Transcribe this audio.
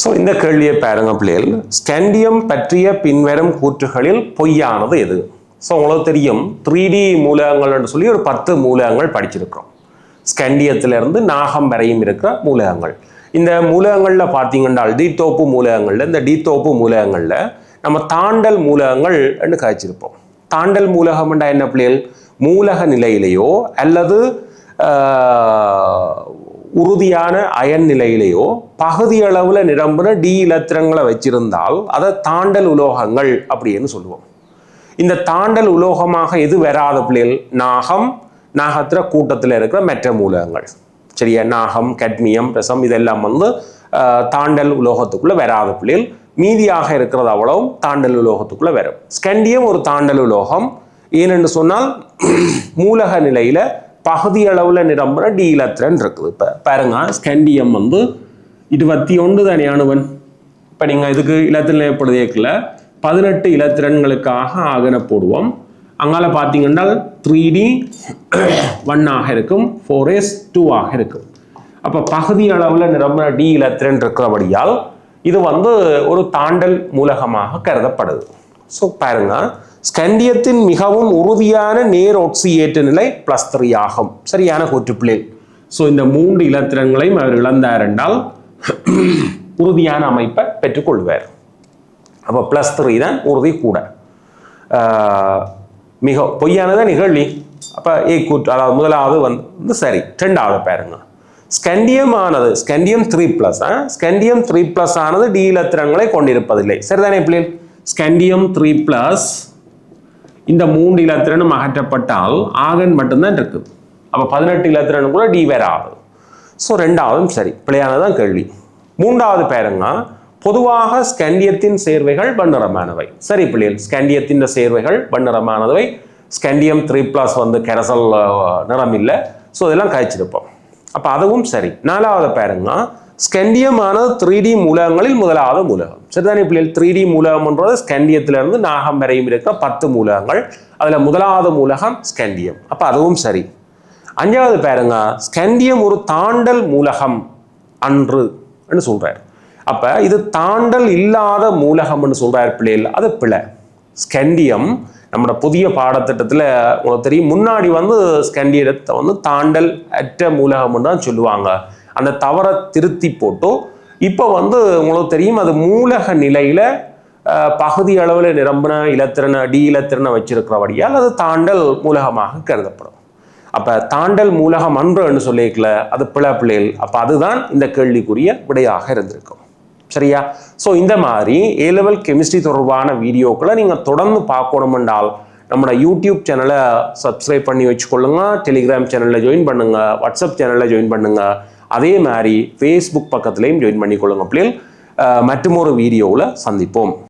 So இந்த கேள்வியை பாருங்க பிள்ளைகள். ஸ்கேண்டியம் பற்றிய பின்வரும் கூற்றுகளில் பொய்யானது எது? ஸோ உங்களுக்கு தெரியும் த்ரீ டி மூலகங்கள்னு சொல்லி ஒரு பத்து மூலகங்கள் படிச்சிருக்கிறோம். ஸ்கேண்டியத்திலிருந்து நாகம் வரையும் இருக்கிற மூலகங்கள். இந்த மூலகங்களில் பார்த்தீங்கன்னா டீத்தோப்பு மூலகங்களில் இந்த டீத்தோப்பு மூலகங்களில் நம்ம தாண்டல் மூலகங்கள்னு கழிச்சிருப்போம் தாண்டல் மூலகம்ண்டா என்ன பிள்ளைகள்? மூலக நிலையிலேயோ அல்லது உறுதியான அயன் நிலையிலேயோ பகுதியளவில் நிரம்புன டி இலத்திரங்களை வச்சிருந்தால் அதை தாண்டல் உலோகங்கள் அப்படின்னு சொல்லுவோம். இந்த தாண்டல் உலோகமாக எது வராத பிள்ளைகள் நாகம் நாகத்திர கூட்டத்தில் இருக்கிற மெற்ற மூலகங்கள் சரியா? நாகம் கட்மியம் ரசம் இதெல்லாம் வந்து தாண்டல் உலோகத்துக்குள்ளே வராத பிள்ளைகள் மீதியாக இருக்கிறது அவ்வளவும் தாண்டல் உலோகத்துக்குள்ளே வரும். ஸ்கண்டியம் ஒரு தாண்டல் உலோகம். ஏனென்று சொன்னால் மூலக நிலையில் பகுதி அளவுல நிரம்புற டி இருக்குது. இப்போ பாருங்க ஸ்கண்டியம் வந்து இருபத்தி ஒன்று தானே அணுவன்? இப்போ நீங்கள் இதுக்கு இலத்திரன் ஏற்படுதேக்கில் பதினெட்டு இலத்திரன்களுக்காக ஆகன போடுவோம். அங்கால பார்த்தீங்கன்னா த்ரீ டி ஒன்னாக இருக்கும் ஃபோர் எஸ் டூ ஆக இருக்கும். அப்போ பகுதி அளவில் நிரம்பின டி இலத்திரன் இருக்கிறபடியால் இது வந்து ஒரு தாண்டல் மூலகமாக கருதப்படுது. ஸோ பாருங்க ஸ்கண்டியத்தின் மிகவும் உறுதியான நேர் ஒட்சியேற்ற நிலை பிளஸ் த்ரீ ஆகும். சரியான கூற்றுப்பிள்ளை. ஸோ இந்த மூன்று இலத்திரங்களையும் அவர் இழந்தார் என்றால் உறுதியான அமைப்பை பெற்றுக்கொள்வார் அப்போ ப்ளஸ் த்ரீ தான் உறுதி கூட. மிக பொய்யானதான் நிகழ்வி அப்போ ஏ கூற்று அதாவது முதலாவது வந்து சரி ரெண்டாவது பாருங்க. ஸ்கண்டியம் ஆனது scandium three plus scandium three plus ஆனது டி இலத்திரங்களை கொண்டிருப்பதில்லை. சரிதானே பிள்ளைகள் ஸ்கண்டியம் த்ரீ ப்ளஸ் இந்த மூன்று இலத்திரனும் அகற்றப்பட்டால் ஆகன் மட்டும்தான் இருக்குது அப்போ பதினெட்டு இலத்திரனும் கூட டி வேற ஆகுது ஸோ ரெண்டாவதும் சரி. பிழையானதான் கேள்வி. மூன்றாவது பேருங்க பொதுவாக ஸ்கண்டியத்தின் சேர்வைகள் வண்ணரமானவை. சரி பிள்ளைகள் ஸ்கண்டியத்தின் சேர்வைகள் வண்ணரமானவை. ஸ்கண்டியம் த்ரீ ப்ளஸ் வந்து கெரசல் நிறம் இல்லை. ஸோ இதெல்லாம் கழிச்சிருப்போம். அப்போ அதுவும் சரி. நாலாவது பேருங்க ஸ்கண்டியமானது த்ரீ டி மூலகங்களில் முதலாவது மூலகம். சரிதானே பிள்ளைகள்? த்ரீ டி மூலகம்ன்றது ஸ்கண்டியத்திலிருந்து நாகம் வரையும் இருக்க பத்து மூலகங்கள். அதில் முதலாவது மூலகம் ஸ்கண்டியம். அப்போ அதுவும் சரி. அஞ்சாவது பாருங்க ஸ்கண்டியம் ஒரு தாண்டல் மூலகம் அன்று சொல்கிறார் அப்ப இது தாண்டல் இல்லாத மூலகம்னு சொல்றார் பிள்ளைகள். அது பிழை. ஸ்கண்டியம் நம்மளோட புதிய பாடத்திட்டத்தில் உங்களுக்கு தெரியும் முன்னாடி வந்து ஸ்கண்டியத்தை வந்து தாண்டல் அற்ற மூலகம்னு தான் சொல்லுவாங்க. அந்த தவறை திருத்தி போட்டும் இப்போ வந்து உங்களுக்கு தெரியும் அது மூலக நிலையில் பகுதி அளவில் நிரம்பின இலத்திரனை டி இலத்திரனை வச்சிருக்கிறபடியால் அது தாண்டல் மூலகமாக கருதப்படும். அப்போ தாண்டல் மூலகம் அன்றுன்னு சொல்லிக்கல அது பிழை பிள்ளைகள். அப்போ அதுதான் இந்த கேள்விக்குரிய விடையாக இருந்திருக்கும். சரியா? ஸோ இந்த மாதிரி ஏ லெவல் கெமிஸ்ட்ரி தொடர்பான வீடியோக்களை நீங்கள் தொடர்ந்து பார்க்கணும் என்றால் நம்மளோட யூடியூப் சேனலை சப்ஸ்கிரைப் பண்ணி வச்சுக்கொள்ளுங்க டெலிகிராம் சேனலில் ஜாயின் பண்ணுங்கள் வாட்ஸ்அப் சேனலில் ஜாயின் பண்ணுங்கள் அதே மாதிரி ஃபேஸ்புக் பக்கத்துலேயும் ஜாயின் பண்ணிக்கொள்ளுங்க பிள்ளைகள். மற்றும் ஒரு வீடியோவில் சந்திப்போம்.